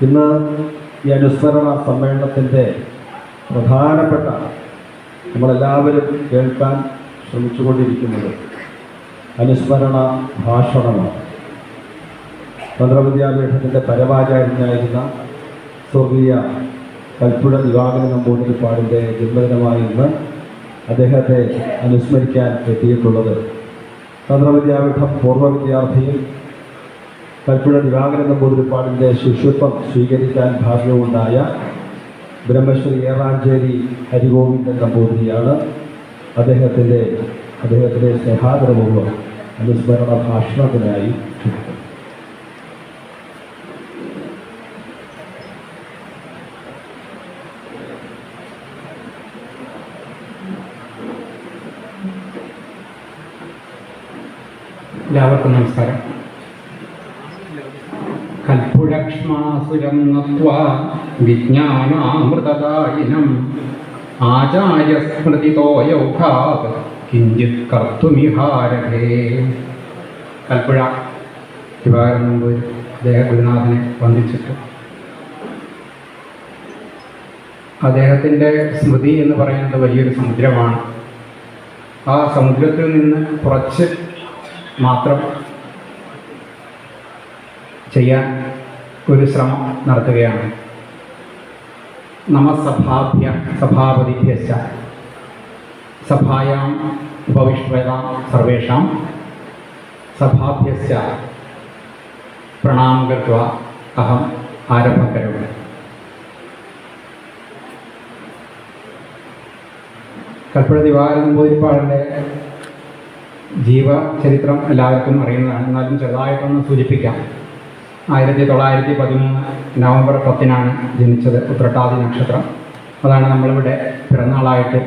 ഇന്ന് ഈ അനുസ്മരണ സമ്മേളനത്തിന്റെ പ്രധാനപ്പെട്ട നമ്മളെല്ലാവരും കേൾക്കാൻ ശ്രമിച്ചുകൊണ്ടിരിക്കുന്നത് അനുസ്മരണ ഭാഷണമാണ്. തന്ത്രവിദ്യാപീഠത്തിന്റെ പരമാചാര്യനായിരുന്ന സ്വർഗീയ കൽപ്പുഴ ദിവാകരൻ നമ്പൂതിരിപ്പാടിന്റെ ജന്മദിനമായി ഇന്ന് അദ്ദേഹത്തെ അനുസ്മരിക്കാൻ എത്തിയിട്ടുള്ളത് തന്ത്രവിദ്യാപീഠം പൂർവ വിദ്യാർത്ഥിയും കൽപ്പുഴ ദിവാകരൻ നമ്പൂതിരിപ്പാടിന്റെ ശിഷ്യത്വം സ്വീകരിക്കാൻ ഭാഗ്യമുണ്ടായ ബ്രഹ്മശ്രീ ഏറാഞ്ചേരി ഹരിഗോവിന്ദൻ നമ്പൂതിരിയാണ്. അദ്ദേഹത്തിന്റെ അദ്ദേഹത്തിന്റെ സ്നേഹാദരപൂർവം അനുസ്മരണ ഭാഷണത്തിനായി എല്ലാവർക്കും നമസ്കാരം. കൽപ്പുഴക്ഷ്മാസുരം നത്വാ വിജ്ഞാനാമൃതദായിനം. ആചാര്യസ്മൃതിതോ യൗഘാത് കിഞ്ചിത് കർത്തുമിഹാരഹേ കൽപ്പുഴ. ദിവാകരൻ മുമ്പ് അദ്ദേഹ ഗുരുനാഥനെ വന്ദിച്ചിട്ട്. അദ്ദേഹത്തിന്റെ സ്മൃതി എന്ന് പറയുന്നത് വലിയൊരു സമുദ്രമാണ്. ആ സമുദ്രത്തിൽ നിന്ന് കുറച്ച് മാത്രം ചെയ്യാൻ ഒരു ശ്രമം നടത്തുകയാണ്. നമസഭാഭ്യ സഭാപതിഭ്യശ്ച. സഭായാം ഉപവിഷ്ടതാം സർവേഷാം. സഭാഭ്യശ്ച. പ്രണാമം കൃത്വ അഹം ആരംഭകരോമി കൽപ്പുഴ ദിവാകരൻ നമ്പൂതിരിപ്പാടിന്റെ ജീവചരിത്രം എല്ലാവർക്കും അറിയുന്നതാണ്. എന്നാലും ചെറുതായിട്ടൊന്ന് സൂചിപ്പിക്കാം. ആയിരത്തി തൊള്ളായിരത്തി പതിമൂന്ന് നവംബർ പത്തിനാണ് ജനിച്ചത് ഉത്രട്ടാതി നക്ഷത്രം. അതാണ് നമ്മളിവിടെ പിറന്നാളായിട്ട്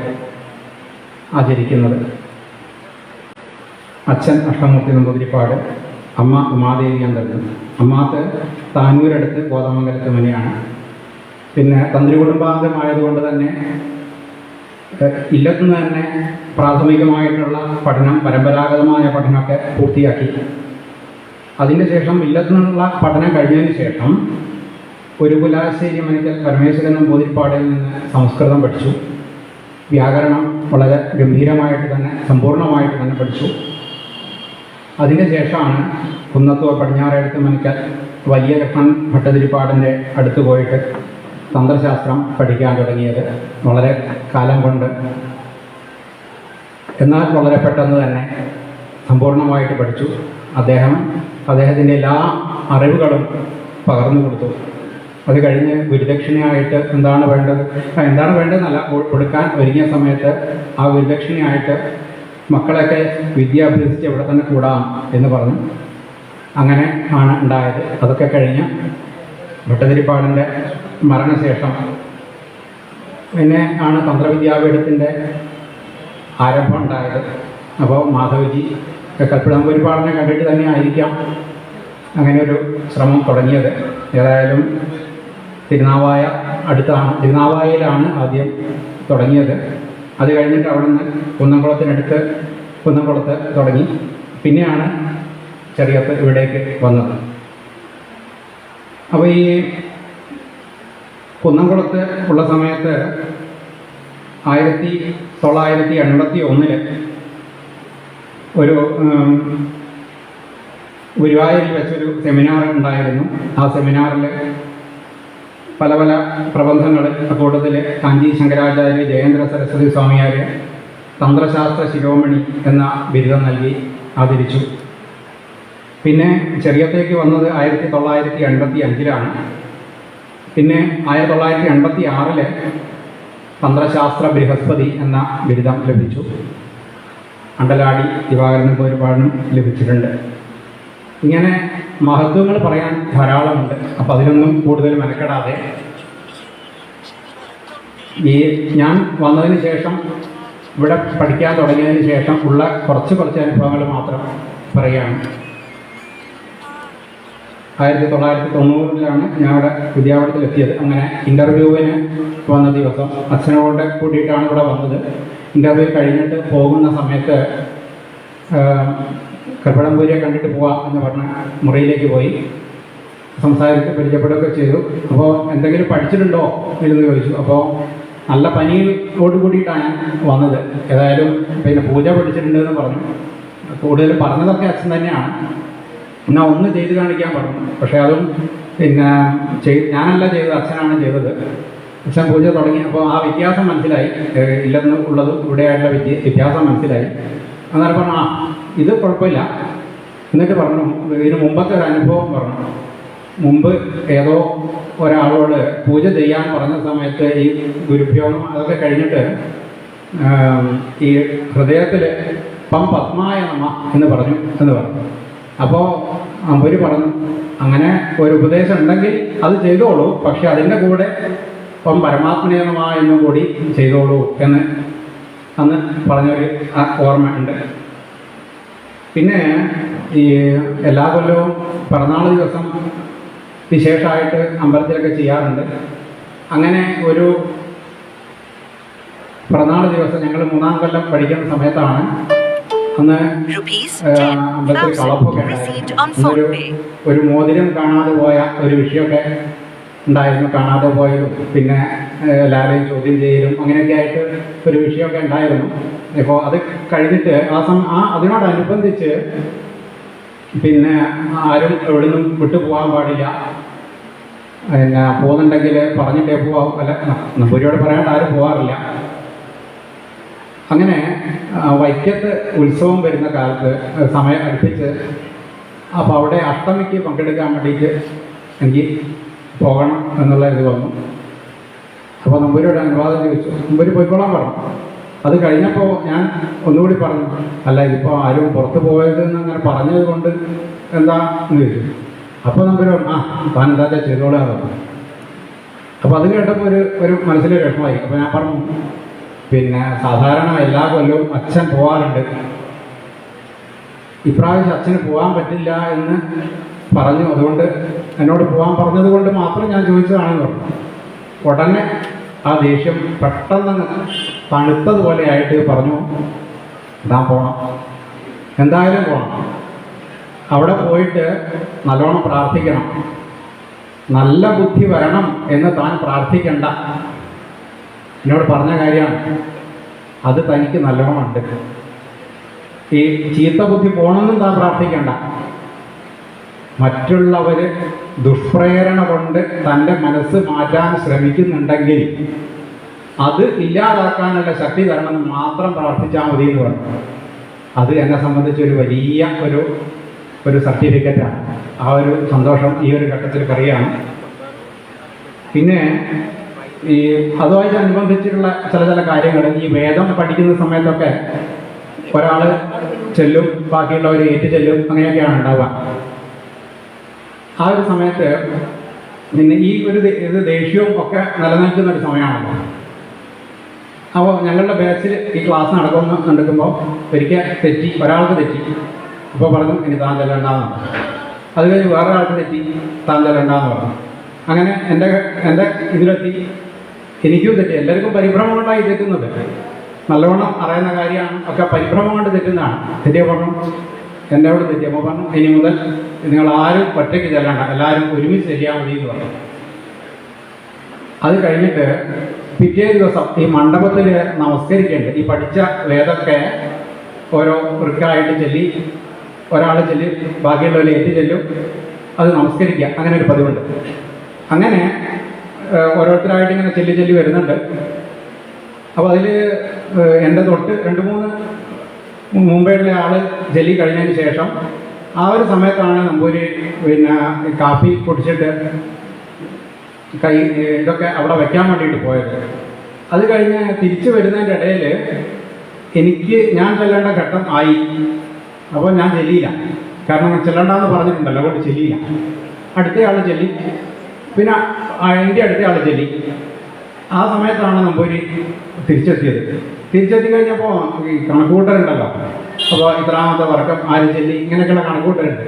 ആചരിക്കുന്നത്. അച്ഛൻ അഷ്ടമൂർത്തി നമ്പൂതിരിപ്പാട് അമ്മ ഉമാദേവി അന്തർജൻ അമ്മാത്ത് താനൂരടുത്ത് കോതമംഗലത്ത് മനെയാണ് പിന്നെ തന്ത്രി കുടുംബാംഗമായതുകൊണ്ട് തന്നെ ഇല്ലത്തുനിന്ന് തന്നെ പ്രാഥമികമായിട്ടുള്ള പഠനം പരമ്പരാഗതമായ പഠനമൊക്കെ പൂർത്തിയാക്കി. അതിന് ശേഷം ഇല്ലത്തു നിന്നുള്ള പഠനം കഴിഞ്ഞതിന് ശേഷം ഒരു കുലാശ്ശേരി മനക്കൽ പരമേശ്വരൻ നമ്പൂതിരിപ്പാടിൽ നിന്ന് സംസ്കൃതം പഠിച്ചു. വ്യാകരണം വളരെ ഗംഭീരമായിട്ട് തന്നെ സമ്പൂർണമായിട്ട് തന്നെ പഠിച്ചു. അതിന് ശേഷമാണ് കുന്നത്തൂർ പടിഞ്ഞാറെടുത്ത് മനക്കൽ വലിയ കൃഷ്ണൻ ഭട്ടതിരിപ്പാടിന്റെ അടുത്ത് പോയിട്ട് തന്ത്രശാസ്ത്രം പഠിക്കാൻ തുടങ്ങിയത് വളരെ കാലം കൊണ്ട്. എന്നാൽ വളരെ പെട്ടെന്ന് തന്നെ സമ്പൂർണമായിട്ട് പഠിച്ചു. അദ്ദേഹം അദ്ദേഹത്തിന്റെ എല്ലാ അറിവുകളും പകർന്നു കൊടുത്തു. അത് കഴിഞ്ഞ് ഗുരുദക്ഷിണയായിട്ട് എന്താണ് വേണ്ടത്? എന്താണ് വേണ്ടതെന്നല്ല നല്ല കൊടുക്കാൻ ഒരുങ്ങിയ സമയത്ത് ആ ഗുരുദക്ഷിണയായിട്ട് മക്കളൊക്കെ വിദ്യ അഭ്യസിച്ച് ഇവിടെ തന്നെ കൂടാം എന്ന് പറഞ്ഞു. അങ്ങനെ ആണ് ഉണ്ടായത്. അതൊക്കെ കഴിഞ്ഞ് ഭട്ടതിരിപ്പാടിന്റെ മരണശേഷം പിന്നെ ആണ് തന്ത്രവിദ്യാപീഠത്തിന്റെ ആരംഭം ഉണ്ടായത്. അപ്പോൾ മാധവജി കൽപ്പിടമ്പൂരിപ്പാടിനെ കണ്ടിട്ട് തന്നെ ആയിരിക്കാം അങ്ങനെ ഒരു ശ്രമം തുടങ്ങിയത്. ഏതായാലും തിരുനാവായ അടുത്താണ് തിരുനാവായയിലാണ് ആദ്യം തുടങ്ങിയത്. അത് കഴിഞ്ഞിട്ട് അവിടെ നിന്ന് കുന്നംകുളത്തിനടുത്ത് കുന്നംകുളത്ത് തുടങ്ങി. പിന്നെയാണ് ചെറിയത്ത് ഇവിടേക്ക് വന്നത്. അപ്പോൾ ഈ കുന്നംകുളത്ത് ഉള്ള സമയത്ത് ആയിരത്തി തൊള്ളായിരത്തി എൺപത്തി ഒന്നിൽ ഒരു ഗുരുവായൂരിൽ വെച്ചൊരു സെമിനാർ ഉണ്ടായിരുന്നു. ആ സെമിനാറിൽ പല പല പ്രബന്ധങ്ങൾ കൂട്ടത്തിൽ കാഞ്ചി ശങ്കരാചാര്യ ജയേന്ദ്ര സരസ്വതി സ്വാമിയാർ തന്ത്രശാസ്ത്ര ശിരോമണി എന്ന ബിരുദം നൽകി ആദരിച്ചു. പിന്നെ ചെറിയത്തേക്ക് വന്നത് ആയിരത്തി തൊള്ളായിരത്തി എൺപത്തി അഞ്ചിലാണ്. പിന്നെ ആയിരത്തി തൊള്ളായിരത്തി എൺപത്തി ആറിൽ തന്ത്രശാസ്ത്ര ബൃഹസ്പതി എന്ന ബിരുദം ലഭിച്ചു. അണ്ടലാടി ദിവാകരനും ഒരുപാടും ലഭിച്ചിട്ടുണ്ട്. ഇങ്ങനെ മഹത്വങ്ങൾ പറയാൻ ധാരാളമുണ്ട്. അപ്പം അതിനൊന്നും കൂടുതൽ മെനക്കെടാതെ. ഈ ഞാൻ വന്നതിന് ശേഷം ഇവിടെ പഠിക്കാൻ തുടങ്ങിയതിന് ശേഷം ഉള്ള കുറച്ച് കുറച്ച് അനുഭവങ്ങൾ മാത്രം പറയുകയാണ്. ആയിരത്തി തൊള്ളായിരത്തി തൊണ്ണൂറിലാണ് ഞാൻ ഇവിടെ അങ്ങനെ ഇന്റർവ്യൂവിന് വന്ന ദിവസം അച്ഛനോട് കൂടിയിട്ടാണ് ഇവിടെ വന്നത്. ഇന്റർവ്യൂ കഴിഞ്ഞിട്ട് പോകുന്ന സമയത്ത് കൃപടംപൂരിയെ കണ്ടിട്ട് പോവാം എന്ന് പറഞ്ഞ് മുറിയിലേക്ക് പോയി. സംസാരിച്ച് പരിചയപ്പെടുകയൊക്കെ ചെയ്തു. അപ്പോൾ എന്തെങ്കിലും പഠിച്ചിട്ടുണ്ടോ എന്ന് ചോദിച്ചു. അപ്പോൾ നല്ല പനിയോട് കൂടിയിട്ടാണ് വന്നത്. ഏതായാലും പിന്നെ പൂജ പഠിച്ചിട്ടുണ്ട് എന്ന് പറഞ്ഞു. കൂടുതൽ പറഞ്ഞതൊക്കെ അച്ഛൻ തന്നെയാണ്. എന്നാൽ ഒന്ന് ചെയ്ത് കാണിക്കാൻ പറഞ്ഞു. പക്ഷേ അതും പിന്നെ ചെയ് ഞാനല്ല ചെയ്തത് അച്ഛനാണ് ചെയ്തത്. അച്ഛൻ പൂജ തുടങ്ങിയപ്പോൾ ആ വ്യത്യാസം മനസ്സിലായി. ഇല്ലെന്ന് ഉള്ളതും ഇവിടെയായിട്ടുള്ള വ്യത്യ വ്യത്യാസം മനസ്സിലായി. അന്നേരം പറഞ്ഞു ആ ഇത് കുഴപ്പമില്ല. എന്നിട്ട് പറഞ്ഞു ഇതിന് മുമ്പത്തെ ഒരു അനുഭവം പറഞ്ഞു. മുമ്പ് ഏതോ ഒരാളോട് പൂജ ചെയ്യാൻ പറഞ്ഞ സമയത്ത് ഈ ഗുരുഭ്യോഗം അതൊക്കെ കഴിഞ്ഞിട്ട് ഈ ഹൃദയത്തിൽ പം പത്മായ നമ എന്ന് പറഞ്ഞു എന്ന് പറഞ്ഞു. അപ്പോൾ അമ്പര് പറഞ്ഞു അങ്ങനെ ഒരു ഉപദേശം ഉണ്ടെങ്കിൽ അത് ചെയ്തോളൂ. പക്ഷെ അതിന്റെ കൂടെ പം പരമാത്മനേ നമ എന്നും കൂടി ചെയ്തോളൂ എന്ന് അന്ന് പറഞ്ഞൊരു ആ ഓർമ്മ ഉണ്ട്. പിന്നെ ഈ എല്ലാ കൊല്ലവും പിറന്നാൾ ദിവസം വിശേഷമായിട്ട് അമ്പലത്തിലൊക്കെ ചെയ്യാറുണ്ട്. അങ്ങനെ ഒരു പിറന്നാൾ ദിവസം ഞങ്ങൾ മൂന്നാം കൊല്ലം പഠിക്കുന്ന സമയത്താണ് അന്ന് അമ്പലത്തിൽ കളപ്പൊക്കെ 10,000 received on ഉണ്ടായിരുന്നു ഒരു PhonePe. ഒരു മോതിരം കാണാതെ പോയ ഒരു വിഷയമൊക്കെ ഉണ്ടായിരുന്നു കാണാതെ പോയതും പിന്നെ എല്ലാവരെയും ചോദ്യം ചെയ്യലും അങ്ങനെയൊക്കെ ആയിട്ട് ഒരു വിഷയമൊക്കെ ഉണ്ടായിരുന്നു. ഇപ്പോൾ അത് കഴിഞ്ഞിട്ട് ആ സം ആ അതിനോടനുബന്ധിച്ച് പിന്നെ ആരും എവിടെ നിന്നും വിട്ടു പോകാൻ പാടില്ല. പിന്നെ പോകുന്നുണ്ടെങ്കിൽ പറഞ്ഞിട്ടേ പോവാം അല്ല നമ്പൂരിയോട് പറയാണ്ട് ആരും പോകാറില്ല അങ്ങനെ വൈക്കത്ത് ഉത്സവം വരുന്ന കാലത്ത് സമയം അടുപ്പിച്ച് അപ്പോൾ അവിടെ അഷ്ടമിക്ക് പങ്കെടുക്കാൻ വേണ്ടിയിട്ട് എനിക്ക് പോകണം എന്നുള്ള ഇത് വന്നു. അപ്പോൾ നമ്പൂരിയോട് അനുവാദം ചോദിച്ചു. നമ്പൂരി പോയിക്കോളാൻ പറഞ്ഞു. അത് കഴിഞ്ഞപ്പോൾ ഞാൻ ഒന്നുകൂടി പറഞ്ഞു അല്ല ഇതിപ്പോൾ ആരും പുറത്ത് പോയതെന്ന് അങ്ങനെ പറഞ്ഞത് കൊണ്ട് എന്താ? എന്ന് ചോദിച്ചു. അപ്പോൾ നമ്പൂരി ആ താൻ എന്താ ചെയ്തോളാൻ അപ്പോൾ അത് കേട്ടപ്പോൾ ഒരു ഒരു മനസ്സിലെ വിഷമമായി. അപ്പോൾ ഞാൻ പറഞ്ഞു പിന്നെ സാധാരണ എല്ലാ കൊല്ലവും അച്ഛൻ പോകാറുണ്ട് ഇപ്രാവശ്യം അച്ഛന് പോകാൻ പറ്റില്ല എന്ന് പറഞ്ഞു. അതുകൊണ്ട് എന്നോട് പോകാൻ പറഞ്ഞത് കൊണ്ട് മാത്രം ഞാൻ ചോദിച്ചതാണെന്ന് ഉടനെ ആ ദേഷ്യം പെട്ടെന്ന് തണുത്തതുപോലെ ആയിട്ട് പറഞ്ഞു. താൻ പോകണം എന്തായാലും പോകണം അവിടെ പോയിട്ട് നല്ലോണം പ്രാർത്ഥിക്കണം. നല്ല ബുദ്ധി വരണം എന്ന് താൻ പ്രാർത്ഥിക്കണ്ട. എന്നോട് പറഞ്ഞ കാര്യമാണ്. അത് തനിക്ക് നല്ലോണം ഉണ്ട്. ഈ ചീത്ത ബുദ്ധി പോകണമെന്നും താൻ പ്രാർത്ഥിക്കണ്ട. മറ്റുള്ളവർ ദുഷ്പ്രേരണ കൊണ്ട് തന്റെ മനസ്സ് മാറ്റാൻ ശ്രമിക്കുന്നുണ്ടെങ്കിൽ അത് ഇല്ലാതാക്കാനുള്ള ശക്തി തരണമെന്ന് മാത്രം പ്രാർത്ഥിച്ചാൽ മതി എന്ന് പറഞ്ഞു. അത് എന്നെ സംബന്ധിച്ച് ഒരു വലിയ ഒരു ഒരു സർട്ടിഫിക്കറ്റാണ് ആ ഒരു സന്തോഷം ഈ ഒരു ഘട്ടത്തിൽ കറിയാണ് പിന്നെ ഈ അതുമായിട്ട് അനുബന്ധിച്ചിട്ടുള്ള ചില ചില കാര്യങ്ങൾ. ഈ വേദം പഠിക്കുന്ന സമയത്തൊക്കെ ഒരാൾ ചെല്ലും ബാക്കിയുള്ളവർ ഏറ്റു ചെല്ലും അങ്ങനെയൊക്കെയാണ് ഉണ്ടാവുക. ആ ഒരു സമയത്ത് പിന്നെ ഈ ഒരു ഇത് ദേഷ്യവും ഒക്കെ നിലനിൽക്കുന്ന ഒരു സമയമാണല്ലോ. അപ്പോൾ ഞങ്ങളുടെ ബാച്ചിൽ ഈ ക്ലാസ് നടക്കുന്നു നടക്കുമ്പോൾ ഒരിക്കൽ തെറ്റി ഒരാൾക്ക് തെറ്റി. അപ്പോൾ പറഞ്ഞു ഇനി താൻ ചെല്ലണ്ടെന്ന് പറഞ്ഞു. അത് കഴിഞ്ഞ് വേറെ ആൾക്ക് തെറ്റി താൻ ചെല്ലണ്ടെന്ന് പറഞ്ഞു. അങ്ങനെ എന്റെ എന്റെ ഇതിലെത്തി. എനിക്കും തെറ്റി. എല്ലാവർക്കും പരിഭ്രമം കൊണ്ടായി തെറ്റുന്നത്. നല്ലവണ്ണം അറിയുന്ന കാര്യമാണ്. ഒക്കെ പരിഭ്രമം കൊണ്ട് തെറ്റുന്നതാണ്. തെറ്റിയ പറഞ്ഞു എന്റെ അവിടെ തെറ്റി അപ്പോൾ പറഞ്ഞു ഇനി മുതൽ നിങ്ങൾ ആരും ഒറ്റയ്ക്ക് ചെല്ലണ്ട എല്ലാവരും ഒരുമിച്ച് ചെല്ലിയാൽ മതി എന്ന് പറഞ്ഞു. അത് കഴിഞ്ഞിട്ട് പിറ്റേ ദിവസം ഈ മണ്ഡപത്തിൽ നമസ്കരിക്കേണ്ടത് ഈ പഠിച്ച വേദൊക്കെ ഓരോ വൃക്കായിട്ട് ചൊല്ലി ഒരാൾ ചൊല്ലി ബാക്കിയുള്ളവരെ ഏറ്റു ചെല്ലും അത് നമസ്കരിക്കുക അങ്ങനെ ഒരു പതിവുണ്ട്. അങ്ങനെ ഓരോരുത്തരായിട്ട് ഇങ്ങനെ ചൊല്ലി ചൊല്ലി വരുന്നുണ്ട്. അപ്പോൾ അതിൽ എന്റെ തൊട്ട് രണ്ട് മൂന്ന് മുമ്പേയുള്ള ആൾ ജലി കഴിഞ്ഞതിന് ശേഷം ആ ഒരു സമയത്താണ് നമ്പൂരി പിന്നെ കാപ്പി കുടിച്ചിട്ട് കൈ ഇതൊക്കെ അവിടെ വയ്ക്കാൻ വേണ്ടിയിട്ട് പോയത്. അത് കഴിഞ്ഞ് തിരിച്ചു വരുന്നതിന്റെ ഇടയിൽ എനിക്ക് ഞാൻ ചെല്ലേണ്ട ഘട്ടം ആയി. അപ്പോൾ ഞാൻ ചെല്ലിയില്ല കാരണം ചെല്ലണ്ടെന്ന് പറഞ്ഞിട്ടുണ്ടല്ലോ അതുകൊണ്ട് ചെല്ലിയില്ല അടുത്ത ആൾ ചെല്ലി പിന്നെ എന്റെ അടുത്ത ആൾ ചെല്ലി ആ സമയത്താണ് നമ്പൂരി തിരിച്ചെത്തിയത്. തിരിച്ചെത്തി കഴിഞ്ഞപ്പോൾ ഈ കണക്കൂട്ടലുണ്ടല്ലോ അപ്പോൾ ഇത്രാമത്തെ വർക്കം ആര് ചെല്ലി ഇങ്ങനെയൊക്കെയുള്ള കണക്കൂട്ടലുണ്ട്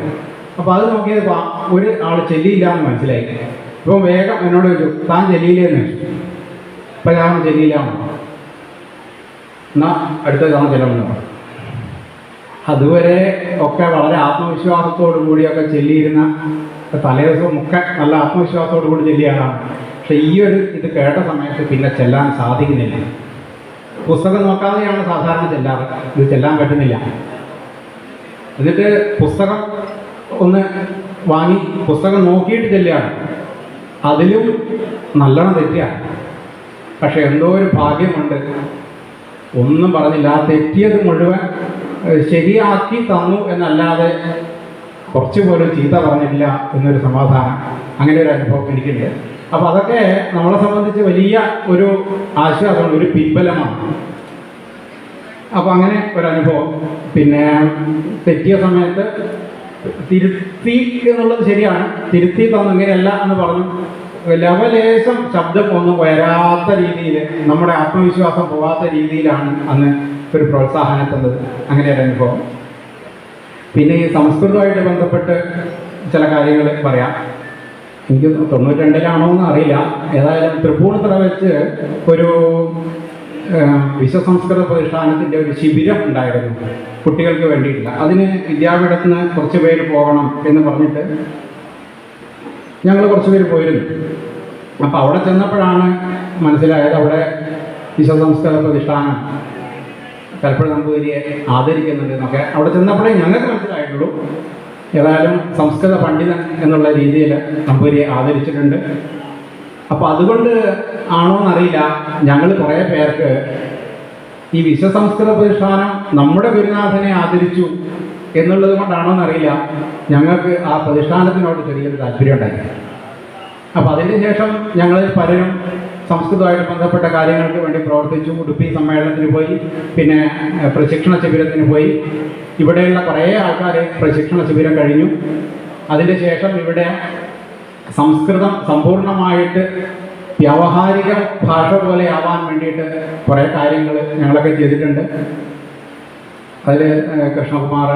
അപ്പോൾ അത് നോക്കിയപ്പോൾ ഒരു ആൾ ചെല്ലിയില്ല എന്ന് മനസ്സിലായി. ഇപ്പം വേഗം എന്നോട് ചോദിച്ചു താൻ ചെല്ലിയില്ലേന്ന്? ചോദിച്ചു അപ്പം ഞാൻ ചെല്ലിയില്ല എന്നാൽ. എന്നാ അടുത്ത തവണ ചെല്ലണമെന്ന് പറഞ്ഞു അതുവരെ ഒക്കെ വളരെ ആത്മവിശ്വാസത്തോടു കൂടിയൊക്കെ ചെല്ലിയിരുന്ന തലേദിവസം ഒക്കെ നല്ല ആത്മവിശ്വാസത്തോടു കൂടി ചെല്ലിയാണ് പക്ഷെ ഈ ഒരു ഇത് കേട്ട സമയത്ത് പിന്നെ ചെല്ലാൻ സാധിക്കുന്നില്ല. പുസ്തകം നോക്കാതെയാണ് സാധാരണ ചെല്ലാറ്. ഇത് ചെല്ലാൻ പറ്റുന്നില്ല. എന്നിട്ട് പുസ്തകം ഒന്ന് വാങ്ങി പുസ്തകം നോക്കിയിട്ട് ചെല്ലുകയാണ്. അതിലും നല്ലോണം തെറ്റിയാണ് പക്ഷെ എന്തോ ഒരു ഭാഗ്യമുണ്ട്. ഒന്നും പറഞ്ഞില്ല. ആ തെറ്റിയത് മുഴുവൻ ശരിയാക്കി തന്നു എന്നല്ലാതെ കുറച്ച് പോലും ചീത്ത പറഞ്ഞില്ല എന്നൊരു സമാധാനം. അങ്ങനെ ഒരു അനുഭവം എനിക്കുണ്ട്. അപ്പോൾ അതൊക്കെ നമ്മളെ സംബന്ധിച്ച് വലിയ ഒരു ആശ്വാസമാണ് ഒരു പിൻബലമാണ്. അപ്പൊ അങ്ങനെ ഒരു അനുഭവം പിന്നെ തെറ്റിയ സമയത്ത് തിരുത്തി എന്നുള്ളത് ശരിയാണ്. തിരുത്തി തന്നു ഇങ്ങനെയല്ല എന്ന് പറഞ്ഞു. ലവലേശം ശബ്ദം ഒന്നും വരാത്ത രീതിയിൽ നമ്മുടെ ആത്മവിശ്വാസം പോവാത്ത രീതിയിലാണ് അന്ന് ഒരു പ്രോത്സാഹനം തന്നത്. അങ്ങനെ ഒരു അനുഭവം. പിന്നെ ഈ സംസ്കൃതമായിട്ട് ബന്ധപ്പെട്ട് ചില കാര്യങ്ങൾ പറയാം. എനിക്ക് തൊണ്ണൂറ്റി രണ്ടിലാണോ എന്ന് അറിയില്ല. ഏതായാലും തൃപ്പൂണിത്തുറ വെച്ച് ഒരു വിശ്വസംസ്കൃത പ്രതിഷ്ഠാനത്തിന്റെ ഒരു ശിബിരം ഉണ്ടായിരുന്നു കുട്ടികൾക്ക് വേണ്ടിയിട്ടില്ല അതിന് വിദ്യാപീഠത്തിന് കുറച്ച് പേര് പോകണം എന്ന് പറഞ്ഞിട്ട് ഞങ്ങൾ കുറച്ച് പേര് പോയിരുന്നു. അപ്പോൾ അവിടെ ചെന്നപ്പോഴാണ് മനസ്സിലായത് അവിടെ വിശ്വസംസ്കൃത പ്രതിഷ്ഠാനം കൽപ്പഴ നമ്പൂതിരിയെ ആദരിക്കുന്നുണ്ട് എന്നൊക്കെ. അവിടെ ചെന്നപ്പോഴേ ഞങ്ങൾക്ക് മനസ്സിലായിട്ടുള്ളൂ. ഏതായാലും സംസ്കൃത പണ്ഡിതൻ എന്നുള്ള രീതിയിൽ നമ്പൂരി ആദരിച്ചിട്ടുണ്ട്. അപ്പോൾ അതുകൊണ്ട് ആണോ എന്നറിയില്ല. ഞങ്ങൾ കുറേ പേർക്ക് ഈ വിശ്വസംസ്കൃത പ്രതിഷ്ഠാനം നമ്മുടെ ഗുരുനാഥനെ ആദരിച്ചു എന്നുള്ളത് കൊണ്ടാണോ എന്നറിയില്ല. ഞങ്ങൾക്ക് ആ പ്രതിഷ്ഠാനത്തിനോട് ചെറിയൊരു താല്പര്യം ഉണ്ടായി അപ്പോൾ അതിന് ശേഷം ഞങ്ങളിൽ പലരും സംസ്കൃതമായിട്ട് ബന്ധപ്പെട്ട കാര്യങ്ങൾക്ക് വേണ്ടി പ്രവർത്തിച്ചു. ഉടുപ്പി സമ്മേളനത്തിന് പോയി. പിന്നെ പ്രശിക്ഷണ ശിബിരത്തിന് പോയി. ഇവിടെയുള്ള കുറേ ആൾക്കാർ പ്രശിക്ഷണ ശിബിരം കഴിഞ്ഞു. അതിന്റെ ശേഷം ഇവിടെ സംസ്കൃതം സമ്പൂർണമായിട്ട് വ്യാവഹാരിക ഭാഷ പോലെ ആവാൻ വേണ്ടിയിട്ട് കുറേ കാര്യങ്ങൾ ഞങ്ങളൊക്കെ ചെയ്തിട്ടുണ്ട്. അതിൽ കൃഷ്ണകുമാർ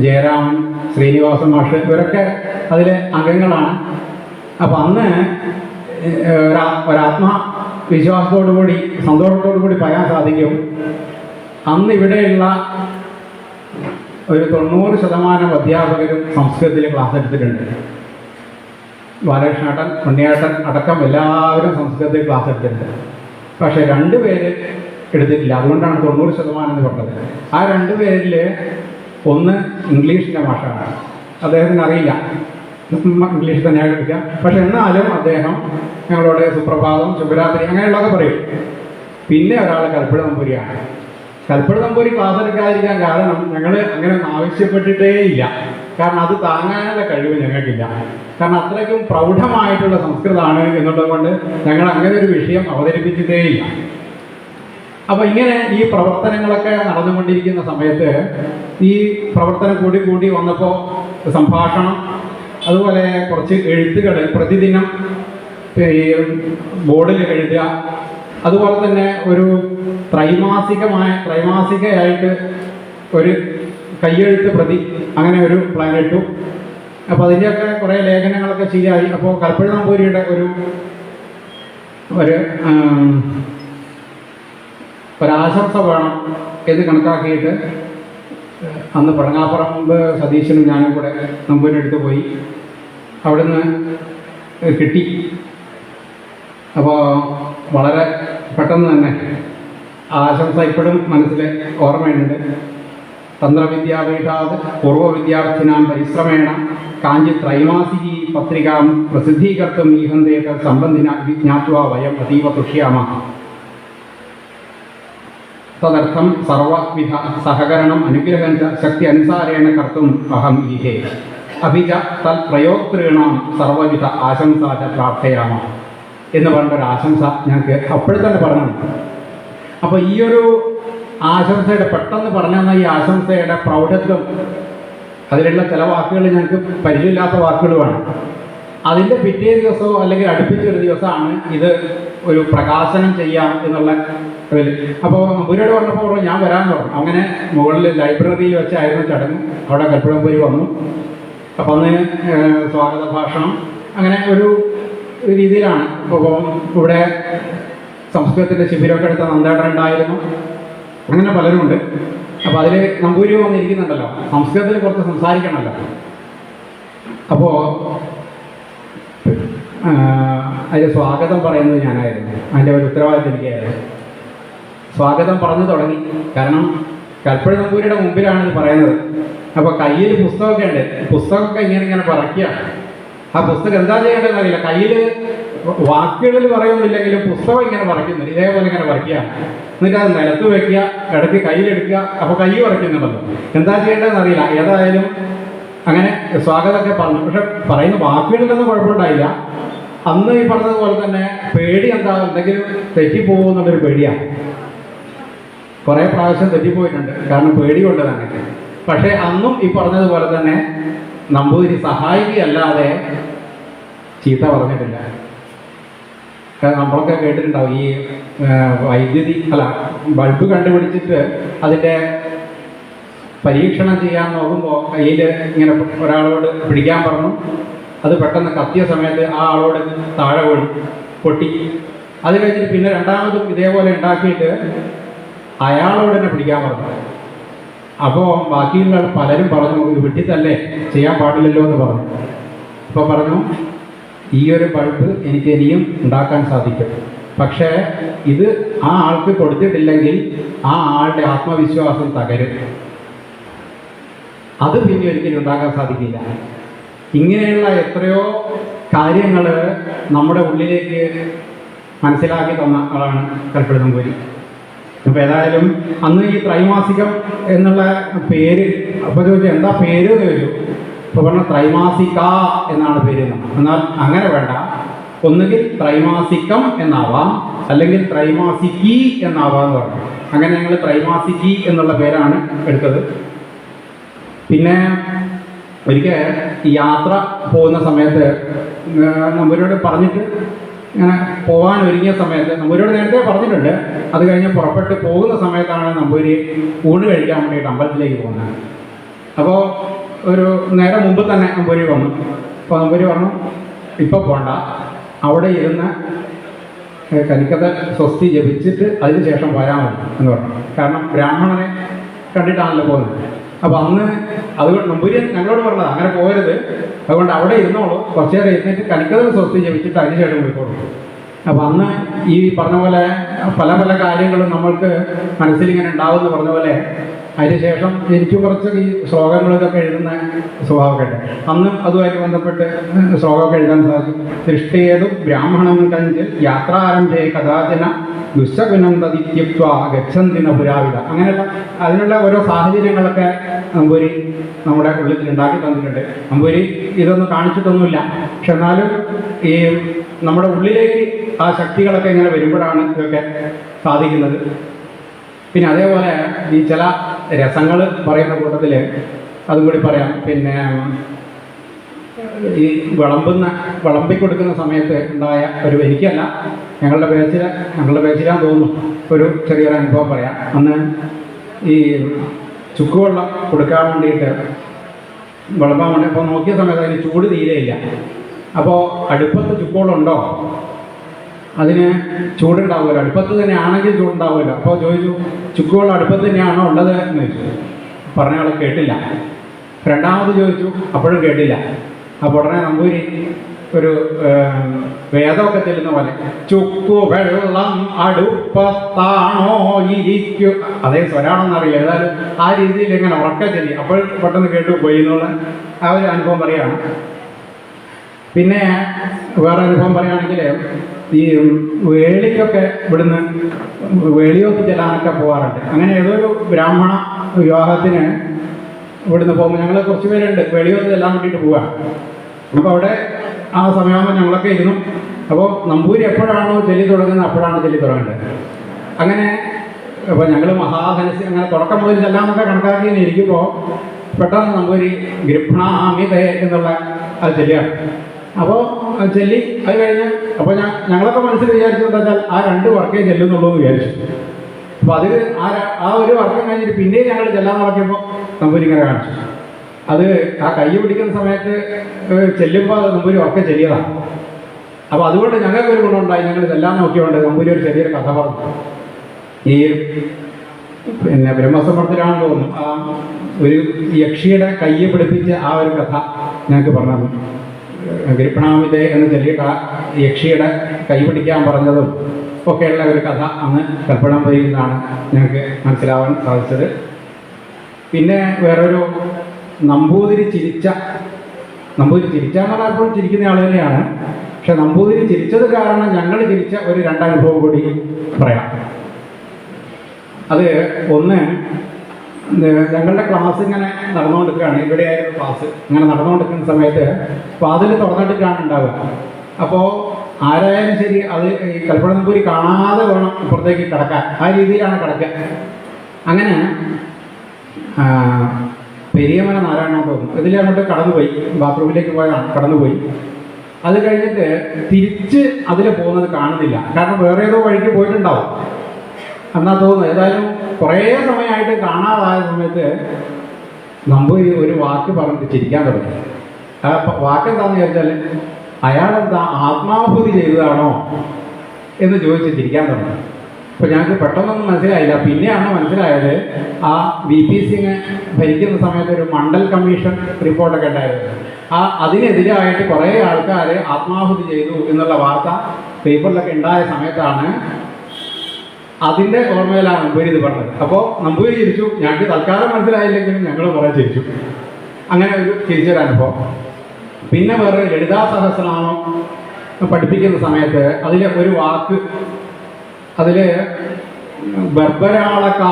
ജയരാമൻ ശ്രീനിവാസൻ മാഷ് ഇവരൊക്കെ അതിലെ അംഗങ്ങളാണ്. അപ്പം അന്ന് ഒരാത്മ വിശ്വാസത്തോടു കൂടി സന്തോഷത്തോടു കൂടി പറയാൻ സാധിക്കും. അന്ന് ഇവിടെയുള്ള ഒരു തൊണ്ണൂറ് ശതമാനം അധ്യാപകരും സംസ്കൃതത്തിൽ ക്ലാസ് എടുത്തിട്ടുണ്ട്. ബാലകൃഷ്ണേട്ടൻ ഉണ്ണിയേട്ടൻ അടക്കം എല്ലാവരും സംസ്കൃതത്തിൽ ക്ലാസ് എടുത്തിട്ടുണ്ട്. പക്ഷേ രണ്ട് പേര് എടുത്തിട്ടില്ല. അതുകൊണ്ടാണ് തൊണ്ണൂറ് ശതമാനം എന്ന് പറഞ്ഞത്. ആ രണ്ട് പേരിൽ ഒന്ന് ഇംഗ്ലീഷിന്റെ ഭാഷയാണ്. അദ്ദേഹത്തിന് അറിയില്ല. ഇംഗ്ലീഷ് തന്നെ എടുക്കുക പക്ഷെ എന്നാലും അദ്ദേഹം ഞങ്ങളോട് സുപ്രഭാതം ശുഭരാത്രി അങ്ങനെയുള്ളതൊക്കെ പറയും. പിന്നെ ഒരാൾ കൽപ്പഴ നമ്പൂരിയാണ് കൽപ്പഴ നമ്പൂരി ക്ലാസ് എടുക്കാതിരിക്കാൻ കാരണം ഞങ്ങൾ അങ്ങനെ ഒന്നും ആവശ്യപ്പെട്ടിട്ടേ ഇല്ല. കാരണം അത് താങ്ങാനുള്ള കഴിവ് ഞങ്ങൾക്കില്ല. കാരണം അത്രയ്ക്കും പ്രൗഢമായിട്ടുള്ള സംസ്കൃതമാണ് എന്നുള്ളത് കൊണ്ട് ഞങ്ങൾ അങ്ങനെ ഒരു വിഷയം അവതരിപ്പിച്ചിട്ടേ ഇല്ല. അപ്പൊ ഇങ്ങനെ ഈ പ്രവർത്തനങ്ങളൊക്കെ നടന്നുകൊണ്ടിരിക്കുന്ന സമയത്ത് ഈ പ്രവർത്തനം കൂടി കൂടി വന്നപ്പോൾ സംഭാഷണം അതുപോലെ കുറച്ച് എഴുത്തുകൾ പ്രതിദിനം ബോർഡിൽ എഴുതുക. അതുപോലെ തന്നെ ഒരു ത്രൈമാസികമായ ത്രൈമാസികയായിട്ട് ഒരു കയ്യെഴുത്ത് പ്രതി അങ്ങനെ ഒരു പ്ലാൻ ഇട്ടു. അപ്പോൾ അതിന്റെയൊക്കെ കുറേ ലേഖനങ്ങളൊക്കെ ശരിയായി. അപ്പോൾ കൽപ്പഴ നമ്പൂരിയുടെ ഒരു ഒരു ഒരാശംസ വേണം എന്ന് കണക്കാക്കിയിട്ട് അന്ന് പടങ്ങാപ്പറമ്പ് സതീശനും ഞാനും കൂടെ നമ്പൂരിന്റെ അടുത്ത് പോയി. അവിടുന്ന് കിട്ടി. അപ്പോൾ വളരെ പെട്ടെന്ന് തന്നെ ആശംസ ഇപ്പോഴും മനസ്സിൽ ഓർമ്മയുണ്ട്. തന്ത്രവിദ്യാപീഠാത് പൂർവവിദ്യാർത്ഥിനാം പരിശ്രമേണ കാഞ്ചി ത്രൈമാസികി പത്രികാം പ്രസിദ്ധീകർത്തും ഈഹന്തേത സംബന്ധിന വിജ്ഞാത്വ വയം അതീവ തുഷ്യാമ തദർത്ഥം സർവവിധ സഹകരണം അനുഗ്രഹം ശക്തി അനുസാരേണ കർത്തും അഹം ഇഹേ അഭി ച തൽ പ്രയോക്തॄണാം സർവവിധ ആശംസാ ച പ്രാർത്ഥയാമ എന്ന് പറഞ്ഞ ഒരു ആശംസ ഞങ്ങൾക്ക് അപ്പോഴും തന്നെ പറഞ്ഞു അപ്പോൾ ഈ ഒരു ആശംസയുടെ പെട്ടെന്ന് പറഞ്ഞ ഈ ആശംസയുടെ പ്രൗഢത്വം അതിലുള്ള ചില വാക്കുകൾ ഞങ്ങൾക്ക് പരിചയമില്ലാത്ത വാക്കുകളുമാണ്. അതിന്റെ പിറ്റേ ദിവസമോ അല്ലെങ്കിൽ അടുപ്പിച്ചൊരു ദിവസമാണ് ഇത് ഒരു പ്രകാശനം ചെയ്യാം എന്നുള്ള അപ്പോൾ നമ്പൂരിയോട് പറഞ്ഞപ്പോൾ പറഞ്ഞു ഞാൻ വരാമെന്ന് പറഞ്ഞു. അങ്ങനെ മുകളിൽ ലൈബ്രറിയിൽ വെച്ചായിരുന്നു ചടങ്ങ്. അവിടെ കൽപ്പഴമ്പൂരി വന്നു. അപ്പം അന്ന് സ്വാഗത ഭാഷണം. അങ്ങനെ ഒരു രീതിയിലാണ്. ഇപ്പോൾ ഇവിടെ സംസ്കൃതത്തിന്റെ ശിബിരമൊക്കെ എടുത്ത നന്ദേട്ടുണ്ടായിരുന്നു അങ്ങനെ പലരുമുണ്ട്. അപ്പോൾ അതിൽ നമ്പൂരി വന്നിരിക്കുന്നുണ്ടല്ലോ. സംസ്കൃതത്തിൽ കുറച്ച് സംസാരിക്കണമല്ലോ. അപ്പോൾ ആ, സ്വാഗതം പറയുന്നത് ഞാനായിരുന്നു. അതിന്റെ ഒരു ഉത്തരവാദിത്വം എനിക്കായിരുന്നു. സ്വാഗതം പറഞ്ഞു തുടങ്ങി. കാരണം കൽപ്പഴ നമ്പൂരിയുടെ മുമ്പിലാണ് ഇത് പറയുന്നത്. അപ്പൊ കയ്യിൽ പുസ്തകമൊക്കെ ഉണ്ട്. പുസ്തകമൊക്കെ ഇങ്ങനെ ഇങ്ങനെ പറക്കുക ആ പുസ്തകം എന്താ ചെയ്യേണ്ടതെന്ന് അറിയില്ല കയ്യിൽ വാക്കുകളിൽ പറയുന്നില്ലെങ്കിലും പുസ്തകം ഇങ്ങനെ പറിക്കുന്നു. ഇതേപോലെ ഇങ്ങനെ പറിക്കുക എന്നിട്ട് അത് നിലത്ത് വെക്കുക ഇടയ്ക്ക് കയ്യിലെടുക്കുക അപ്പോൾ കൈ പറിക്കുന്നുണ്ടല്ലോ. എന്താ ചെയ്യേണ്ടതെന്ന് അറിയില്ല ഏതായാലും അങ്ങനെ സ്വാഗതമൊക്കെ പറഞ്ഞു. പക്ഷെ പറയുന്ന വാക്കുകളിലൊന്നും കുഴപ്പമുണ്ടായില്ല. അന്ന് ഈ പറഞ്ഞതുപോലെ തന്നെ പേടി എന്താ? എന്തെങ്കിലും തെറ്റിപ്പോകുമെന്നുള്ളൊരു പേടിയാണ് കുറേ പ്രാവശ്യം തെറ്റിപ്പോയിട്ടുണ്ട്. കാരണം പേടിയുണ്ട് തന്നെ പക്ഷേ അന്നും ഈ പറഞ്ഞതുപോലെ തന്നെ നമ്പൂതിരി സഹായിക്കുകയല്ലാതെ ചീത്ത പറഞ്ഞിട്ടില്ല. നമ്മളൊക്കെ കേട്ടിട്ടുണ്ടാവും ഈ വൈദ്യുതി അല്ല ബൾബ് കണ്ടുപിടിച്ചിട്ട് അതിന്റെ പരീക്ഷണം ചെയ്യാൻ നോക്കുമ്പോൾ കയ്യിൽ ഇങ്ങനെ ഒരാളോട് പിടിക്കാൻ പറഞ്ഞു. അത് പെട്ടെന്ന് കത്തിയ സമയത്ത് ആ ആളോട് താഴെ വീണു പൊട്ടി. അത് കഴിഞ്ഞിട്ട് പിന്നെ രണ്ടാമതും ഇതേപോലെ ഉണ്ടാക്കിയിട്ട് അയാളോട് തന്നെ പിടിക്കാൻ പറഞ്ഞു. അപ്പോൾ ബാക്കിയുള്ള പലരും പറഞ്ഞു ഇത് വിട്ടിത്തല്ലേ ചെയ്യാൻ പാടില്ലല്ലോ എന്ന് പറഞ്ഞു. അപ്പോൾ പറഞ്ഞു ഈ ഒരു ബൾബ് എനിക്ക് ഇനിയും ഉണ്ടാക്കാൻ സാധിക്കും. പക്ഷേ ഇത് ആ ആൾക്ക് കൊടുത്തിട്ടില്ലെങ്കിൽ ആ ആളുടെ ആത്മവിശ്വാസം തകരും. അത് പിന്നെ ഒരിക്കലും ഉണ്ടാക്കാൻ സാധിക്കില്ല. ഇങ്ങനെയുള്ള എത്രയോ കാര്യങ്ങൾ നമ്മുടെ ഉള്ളിലേക്ക് മനസ്സിലാക്കി തന്ന ആളാണ് കൽപ്പഴ നമ്പൂരി അപ്പോൾ ഏതായാലും അന്ന് ഈ ത്രൈമാസികം എന്നുള്ള പേര് അപ്പോൾ ചോദിച്ചു എന്താ പേര് എന്ന് ചോദിച്ചു. അപ്പോൾ പറഞ്ഞ ത്രൈമാസിക എന്നാണ് പേര് എന്നാൽ അങ്ങനെ വേണ്ട. ഒന്നുകിൽ ത്രൈമാസികം എന്നാവാം അല്ലെങ്കിൽ ത്രൈമാസിക്കി എന്നാവാം എന്ന് പറഞ്ഞു. അങ്ങനെ ഞങ്ങൾ ത്രൈമാസിക്കി എന്നുള്ള പേരാണ് എടുത്തത്. പിന്നെ ഒരിക്കൽ യാത്ര പോകുന്ന സമയത്ത് നമ്മരോട് പറഞ്ഞിട്ട് ഇങ്ങനെ പോകാൻ ഒരുങ്ങിയ സമയത്ത് നമ്പൂരിയോട് നേരത്തെ പറഞ്ഞിട്ടുണ്ട്. അത് കഴിഞ്ഞ് പുറപ്പെട്ട് പോകുന്ന സമയത്താണ് നമ്പൂരി ഊണ് കഴിക്കാൻ വേണ്ടിയിട്ട് അമ്പലത്തിലേക്ക് പോകുന്നത്. അപ്പോൾ ഒരു നേരം മുമ്പ് തന്നെ നമ്പൂരി വന്നു. അപ്പോൾ നമ്പൂരി പറഞ്ഞു ഇപ്പോൾ പോണ്ട. അവിടെ ഇരുന്ന് കനിക്കഥ സ്വസ്തി ജപിച്ചിട്ട് അതിന് ശേഷം വരാൻ എന്ന് പറഞ്ഞു. കാരണം ബ്രാഹ്മണനെ കണ്ടിട്ടാണല്ലോ പോകുന്നത്. അപ്പോൾ അന്ന് അതുകൊണ്ട് നമ്പൂരി ഞങ്ങളോട് പറഞ്ഞത് അങ്ങനെ പോകരുത്. അതുകൊണ്ട് അവിടെ ഇരുന്നോളൂ. കുറച്ചു നേരം ഇരുന്നിട്ട് കണിക്കത് സ്വസ്തി ജപിച്ചിട്ട് അതിന് ശേഷം പോയിക്കോളൂ. അപ്പൊ അന്ന് ഈ പറഞ്ഞ പോലെ പല പല കാര്യങ്ങളും നമ്മൾക്ക് മനസ്സിലിങ്ങനെ ഉണ്ടാവും എന്ന് പറഞ്ഞ പോലെ അതിനുശേഷം എനിക്ക് കുറച്ച് ഈ ശ്ലോകങ്ങളൊക്കെ എഴുതുന്ന സ്വഭാവമൊക്കെ അന്ന് അതുമായിട്ട് ബന്ധപ്പെട്ട് ശ്ലോകമൊക്കെ എഴുതാൻ സാധിക്കും സൃഷ്ടിയേതു ബ്രാഹ്മണം കഞ്ച് യാത്രാരംഭേ കഥാചന ദുശ്ശകുനന്ദതിത്യുക്വ ഗച്ഛന്തിന പുരാവിത അങ്ങനെയുള്ള അതിനുള്ള ഓരോ സാഹചര്യങ്ങളൊക്കെ നമ്പൂരി നമ്മുടെ ഉള്ളിൽ ഉണ്ടാക്കി തന്നിട്ടുണ്ട്. നമ്പൂരി ഇതൊന്നും കാണിച്ചിട്ടൊന്നുമില്ല. പക്ഷെ എന്നാലും ഈ നമ്മുടെ ഉള്ളിലേക്ക് ആ ശക്തികളൊക്കെ ഇങ്ങനെ വരുമ്പോഴാണ് ഇതൊക്കെ സാധിക്കുന്നത്. പിന്നെ അതേപോലെ ഈ ചില രസങ്ങൾ പറയുന്ന കൂട്ടത്തിൽ അതും കൂടി പറയാം. പിന്നെ ഈ വിളമ്പുന്ന വിളമ്പി കൊടുക്കുന്ന സമയത്ത് ഉണ്ടായ ഒരു എനിക്കല്ല ഞങ്ങളുടെ പേച്ചിൽ ഞങ്ങളുടെ പേച്ചിലാന്ന് തോന്നുന്നു ഒരു ചെറിയൊരു അനുഭവം പറയാം. അന്ന് ഈ ചുക്കുവെള്ളം കൊടുക്കാൻ വേണ്ടിയിട്ട് വിളമ്പാൻ വേണ്ടി അപ്പോൾ നോക്കിയ സമയത്ത് അതിന് ചൂട് തീരെയില്ല. അപ്പോൾ അടുപ്പത്ത് ചുക്കുവെള്ളം ഉണ്ടോ? അതിന് ചൂടുണ്ടാവുമല്ലോ. അടുപ്പത്ത് തന്നെ ആണെങ്കിൽ ചൂടുണ്ടാവുമല്ലോ. അപ്പോൾ ചോദിച്ചു ചുക്കുവെള്ളം അടുപ്പത്ത് തന്നെയാണോ ഉള്ളത് എന്ന് ചോദിച്ചു. പറഞ്ഞയാളെ കേട്ടില്ല. രണ്ടാമത് ചോദിച്ചു അപ്പോഴും കേട്ടില്ല. അപ്പോൾ ഉടനെ നമ്പൂരി ഒരു വേദമൊക്കെ ചെല്ലുന്ന പോലെ ചുക്കു വെള്ളം അടുപ്പത്താണോ ഇരിക്കു അതേ സ്വരാണെന്നറിയില്ല. ഏതായാലും ആ രീതിയിൽ എങ്ങനെ ഉറക്കെ ചെല്ലി. അപ്പോൾ പെട്ടെന്ന് കേട്ടു പോയി എന്നുള്ള ആ ഒരു അനുഭവം പറയുകയാണ്. പിന്നെ വേറെ അനുഭവം പറയുകയാണെങ്കിൽ ഈ വേളിക്കൊക്കെ ഇവിടുന്ന് വേളിയോത്ത് ചെല്ലാനൊക്കെ പോകാറുണ്ട് അങ്ങനെ ഏതൊരു ബ്രാഹ്മണ വിവാഹത്തിന് ഇവിടുന്ന് പോകുമ്പോൾ ഞങ്ങൾ കുറച്ച് പേരുണ്ട്. വെളിയോത്ത് ചെല്ലാൻ വേണ്ടിയിട്ട് പോവാ. അപ്പോൾ അവിടെ ആ സമയമാകുമ്പോൾ ഞങ്ങളൊക്കെ ഇരുന്നു. അപ്പോൾ നമ്പൂരി എപ്പോഴാണോ ചെല്ലി തുടങ്ങുന്നത് അപ്പോഴാണ് ചെല്ലി തുടങ്ങേണ്ടത്. അങ്ങനെ അപ്പോൾ ഞങ്ങൾ മഹാധനസ് അങ്ങനെ തുടക്കം മുതൽ ചെല്ലാന്നൊക്കെ കണക്കാക്കി ഇരിക്കുമ്പോൾ പെട്ടെന്ന് നമ്പൂരി ഗൃഹണാമിതേ എന്നുള്ള അത് ചെല്ലുകയാണ് അപ്പോൾ ചെല്ലി അത് കഴിഞ്ഞ് അപ്പോൾ ഞാൻ ഞങ്ങളൊക്കെ മനസ്സിൽ വിചാരിച്ചു എന്താ വെച്ചാൽ ആ രണ്ട് വർക്കേ ചെല്ലുന്നുള്ളൂ എന്ന് വിചാരിച്ചു. അപ്പോൾ അത് ആ ആ ഒരു വർക്കം കഴിഞ്ഞിട്ട് പിന്നെയും ഞങ്ങൾ ചെല്ലാൻ നോക്കിയപ്പോൾ നമ്പൂരി ഇങ്ങനെ കാണിച്ചു. അത് ആ കൈ പിടിക്കുന്ന സമയത്ത് ചെല്ലുമ്പോൾ അത് നമ്പൂരി ഒക്കെ ചെല്ലിയതാണ് അപ്പോൾ അതുകൊണ്ട് ഞങ്ങൾക്ക് ഒരു ഗുണമുണ്ടായി ഞങ്ങൾ ചെല്ലാൻ നോക്കിയോണ്ട് നമ്പൂരി ഒരു ചെറിയൊരു കഥ പറഞ്ഞു. ഈ പിന്നെ ബ്രഹ്മസമർത്ഥത്തിലാണെന്ന് തോന്നുന്നു. ആ ഒരു യക്ഷിയുടെ കയ്യെ പിടിപ്പിച്ച് ആ ഒരു കഥ ഞങ്ങൾക്ക് പറഞ്ഞു. ഗരിപ്പണാമിതെ എന്ന് ചൊല്ലിയിട്ട് ആ യക്ഷിയുടെ കൈപിടിക്കാൻ പറഞ്ഞതും ഒക്കെയുള്ള ഒരു കഥ അന്ന് കൽപ്പണം ചെയ്യുന്നതാണ് ഞങ്ങൾക്ക് മനസ്സിലാവാൻ സാധിച്ചത്. പിന്നെ വേറൊരു നമ്പൂതിരി ചിരിച്ച നമ്പൂതിരി ചിരിച്ച എന്ന് എപ്പോഴും ചിരിക്കുന്ന ആൾ തന്നെയാണ്. പക്ഷെ നമ്പൂതിരി ചിരിച്ചത് കാരണം ഞങ്ങൾ ചിരിച്ച ഒരു രണ്ടനുഭവം കൂടി പറയാം. അത് ഒന്ന് ഞങ്ങളുടെ ക്ലാസ് ഇങ്ങനെ നടന്നുകൊണ്ടിരിക്കുകയാണ്. ഇവിടെയായിരുന്നു ക്ലാസ് ഇങ്ങനെ നടന്നുകൊണ്ടിരിക്കുന്ന സമയത്ത് വാതിൽ തുറന്നിട്ടിട്ടാണ് ഉണ്ടാവുക. അപ്പോൾ ആരായാലും ശരി അത് ഈ കൽപ്പനമ്പൂരി കാണാതെ വേണം ഇപ്പുറത്തേക്ക് കിടക്കാൻ. ആ രീതിയിലാണ് കിടക്കുക. അങ്ങനെ പെരിയമല നാരായണ തോന്നുന്നു ഇതിൽ അങ്ങോട്ട് കടന്നുപോയി. ബാത്റൂമിലേക്ക് പോയതാണ് കടന്നുപോയി. അത് കഴിഞ്ഞിട്ട് തിരിച്ച് അതിൽ പോകുന്നത് കാണുന്നില്ല. കാരണം വേറെ ഏതോ വഴിക്ക് പോയിട്ടുണ്ടാവും. എന്നാ തോന്നുന്നു. ഏതായാലും കുറേ സമയമായിട്ട് കാണാതായ സമയത്ത് നമ്പൂരി ഒരു വാക്ക് പറഞ്ഞിട്ട് ചിരിക്കാൻ തുടങ്ങി. ആ വാക്ക് ചോദിച്ചാൽ അയാളെന്താ ആത്മാഹുതി ചെയ്തതാണോ എന്ന് ചോദിച്ച് ചിരിക്കാൻ തുടങ്ങി. അപ്പൊ ഞങ്ങൾക്ക് പെട്ടെന്നൊന്നും മനസ്സിലായില്ല. പിന്നെയാണ് മനസ്സിലായത് ആ വി പി സിംഗ് ഭരിക്കുന്ന സമയത്ത് ഒരു മണ്ഡൽ കമ്മീഷൻ റിപ്പോർട്ടൊക്കെ ഉണ്ടായിരുന്നു. ആ അതിനെതിരായിട്ട് കുറേ ആൾക്കാർ ആത്മാഹുതി ചെയ്തു എന്നുള്ള വാർത്ത പേപ്പറിലൊക്കെ ഉണ്ടായ സമയത്താണ് അതിന്റെ ഓർമ്മയിലാണ് നമ്പൂരി ഇത് പറഞ്ഞത്. അപ്പോൾ നമ്പൂരി ചിരിച്ചു. ഞങ്ങൾക്ക് തൽക്കാലം മനസ്സിലായില്ലെങ്കിലും ഞങ്ങൾ കുറേ ചിരിച്ചു. അങ്ങനെ ഒരു ചിരിച്ചൊരു അനുഭവം പിന്നെ വേറെ ലളിതാ സഹസ്രനാമം പഠിപ്പിക്കുന്ന സമയത്ത് അതിലെ ഒരു വാക്ക് അതിൽ ബർബരാളക്ക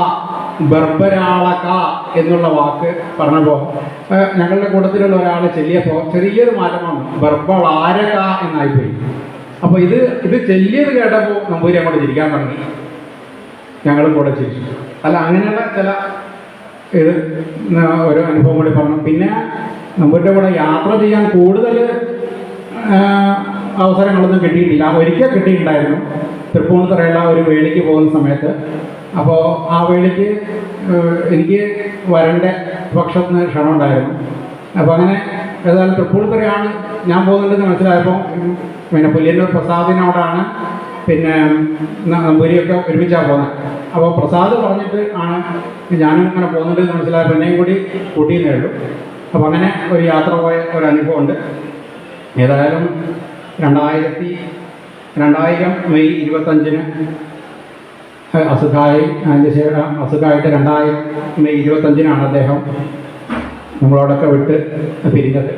ബർബരാളക്ക എന്നുള്ള വാക്ക് പറഞ്ഞപ്പോൾ ഏഹ്, ഞങ്ങളുടെ കൂട്ടത്തിലുള്ള ഒരാൾ ചെല്ലിയപ്പോൾ ചെറിയൊരു മാറ്റമാണ് ബർബളാരക എന്നായിപ്പോയി. അപ്പോൾ ഇത് ഇത് ചെല്ലിയത് കേട്ടപ്പോൾ നമ്പൂരി അങ്ങോട്ട് ചിരിക്കാൻ തുടങ്ങി. ഞങ്ങളും കൂടെ ചിരിച്ചു അല്ല അങ്ങനെയുള്ള ചില ഇത് ഒരു അനുഭവം കൂടി പറഞ്ഞു പിന്നെ നമ്മുടെ കൂടെ യാത്ര ചെയ്യാൻ കൂടുതൽ അവസരങ്ങളൊന്നും കിട്ടിയിട്ടില്ല. ഒരിക്കൽ കിട്ടിയിട്ടുണ്ടായിരുന്നു. തൃപ്പൂണിത്തറയുള്ള ഒരു വേളിക്ക് പോകുന്ന സമയത്ത്. അപ്പോൾ ആ വേളിക്ക് എനിക്ക് വരണ്ട പക്ഷത്തിന് ക്ഷണം ഉണ്ടായിരുന്നു അപ്പോൾ അങ്ങനെ ഏതായാലും തൃപ്പൂണിത്തറയാണ് ഞാൻ പോകുന്നുണ്ടെന്ന് മനസ്സിലായപ്പോൾ പിന്നെ പുല്ലിന്റെ പ്രസാദിനോടാണ് പിന്നെ നമ്പൂരിയൊക്കെ ഒരുമിച്ചാണ് പോകുന്നത് അപ്പോൾ പ്രസാദ് പറഞ്ഞിട്ട് ആണ് ഞാനും ഇങ്ങനെ പോകുന്നുണ്ടെന്ന് മനസ്സിലായപ്പോൾ എന്നെയും കൂടി കൂട്ടിയെന്നേ ഉള്ളൂ. അപ്പോൾ അങ്ങനെ ഒരു യാത്ര പോയ ഒരു അനുഭവമുണ്ട്. ഏതായാലും രണ്ടായിരത്തി രണ്ടായിരം മെയ് ഇരുപത്തഞ്ചിന് അസുഖായി അതിന്റെ ശേഷം അസുഖമായിട്ട് രണ്ടായിരം മെയ് ഇരുപത്തഞ്ചിനാണ് അദ്ദേഹം നമ്മളോടൊക്കെ വിട്ട് പിരിഞ്ഞത്.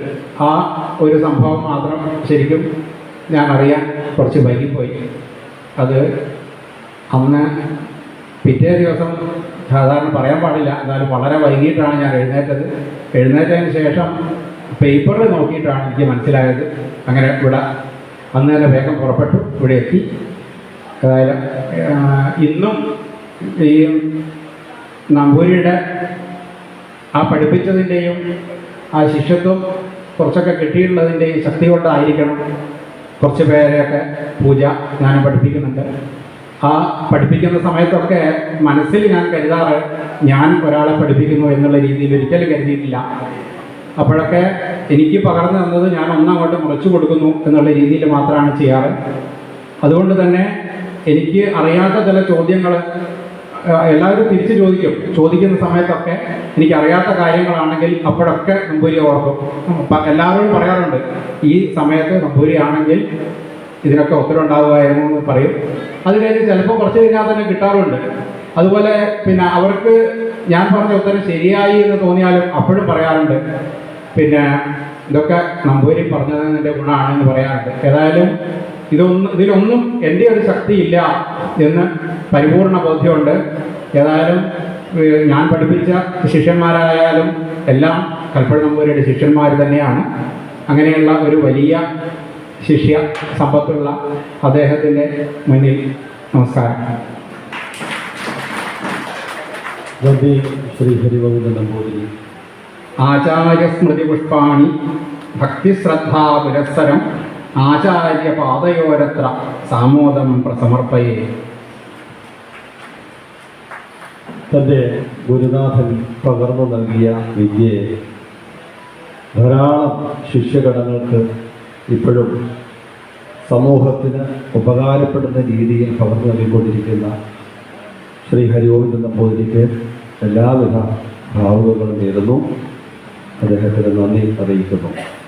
ആ ഒരു സംഭവം മാത്രം ശരിക്കും ഞാൻ അറിയാൻ കുറച്ച് വൈകിപ്പോയി. അത് അന്ന് പിറ്റേ ദിവസം സാധാരണ പറയാൻ പാടില്ല. എന്നാലും വളരെ വൈകിട്ടാണ് ഞാൻ എഴുന്നേറ്റത്. എഴുന്നേറ്റതിന് ശേഷം പേപ്പറിൽ നോക്കിയിട്ടാണ് എനിക്ക് മനസ്സിലായത്. അങ്ങനെ ഇവിടെ അന്ന് തന്നെ വേഗം പുറപ്പെട്ടു. ഇവിടെ എത്തി. ഇന്നും ഈ നമ്പൂരിയുടെ ആ പഠിപ്പിച്ചതിന്റെയും ആ ശിഷ്യത്വം കുറച്ചൊക്കെ കിട്ടിയിട്ടുള്ളതിന്റെയും ശക്തി കൊണ്ടായിരിക്കണം കുറച്ച് പേരെയൊക്കെ പൂജ ഞാൻ പഠിപ്പിക്കുന്നുണ്ട്. ആ പഠിപ്പിക്കുന്ന സമയത്തൊക്കെ മനസ്സിൽ ഞാൻ കരുതാറ് ഞാൻ ഒരാളെ പഠിപ്പിക്കുന്നു എന്നുള്ള രീതിയിൽ ഒരിക്കലും കരുതിയിട്ടില്ല. അപ്പോഴൊക്കെ എനിക്ക് പകർന്നു തന്നത് ഞാൻ ഒന്നങ്ങോട്ട് മുളച്ചു കൊടുക്കുന്നു എന്നുള്ള രീതിയിൽ മാത്രമാണ് ചെയ്യാറ്. അതുകൊണ്ട് തന്നെ എനിക്ക് അറിയാത്ത ചില ചോദ്യങ്ങൾ എല്ലാവരും തിരിച്ചു ചോദിക്കും. ചോദിക്കുന്ന സമയത്തൊക്കെ എനിക്ക് അറിയാത്ത കാര്യങ്ങളാണെങ്കിൽ അപ്പോഴൊക്കെ നമ്പൂരി ഓർക്കും. എല്ലാവരോടും പറയാറുണ്ട് ഈ സമയത്ത് നമ്പൂരി ആണെങ്കിൽ ഇതിനൊക്കെ ഉത്തരം ഉണ്ടാവുമായിരുന്നു എന്ന് പറയും. അത് കഴിഞ്ഞ് ചിലപ്പോൾ കുറച്ച് കഴിഞ്ഞാൽ തന്നെ കിട്ടാറുണ്ട്. അതുപോലെ പിന്നെ അവർക്ക് ഞാൻ പറഞ്ഞ ഉത്തരം ശരിയായി എന്ന് തോന്നിയാലും അപ്പോഴും പറയാറുണ്ട്. പിന്നെ ഇതൊക്കെ നമ്പൂരി പറഞ്ഞതിന്റെ ഗുണമാണെന്ന് പറയാറുണ്ട്. ഏതായാലും ഇതൊന്നും ഇതിലൊന്നും എന്റെ ഒരു ശക്തിയില്ല എന്ന് പരിപൂർണ ബോധ്യമുണ്ട്. ഏതായാലും ഞാൻ പഠിപ്പിച്ച ശിഷ്യന്മാരായാലും എല്ലാം കൽപ്പഴ നമ്പൂരിയുടെ ശിഷ്യന്മാർ തന്നെയാണ്. അങ്ങനെയുള്ള ഒരു വലിയ ശിഷ്യ സമ്പത്തുള്ള അദ്ദേഹത്തിന്റെ മുന്നിൽ നമസ്കാരം. ആചാര്യസ്മൃതി ശ്രീ ഹരിഗോവിന്ദ നമ്പൂതിരി. ആചാര്യ സ്മൃതി പുഷ്പാണി ഭക്തിശ്രദ്ധാ പുരസ്സരം ആചാര്യ പാതയോരത്ര സാമോദം പ്രസമർപ്പയെ. തന്റെ ഗുരുനാഥൻ പകർന്നു നൽകിയ വിദ്യയെ ധാരാളം ശിഷ്യഗണങ്ങൾക്ക് ഇപ്പോഴും സമൂഹത്തിന് ഉപകാരപ്പെടുന്ന രീതിയിൽ പകർന്നു നൽകിക്കൊണ്ടിരിക്കുന്ന ശ്രീ ഹരിഗോവിന്ദൻ നമ്പൂതിരിക്ക് എല്ലാവിധ ഭാവുകങ്ങളും നേരുന്നു. അദ്ദേഹത്തിന് നന്ദി അറിയിക്കുന്നു.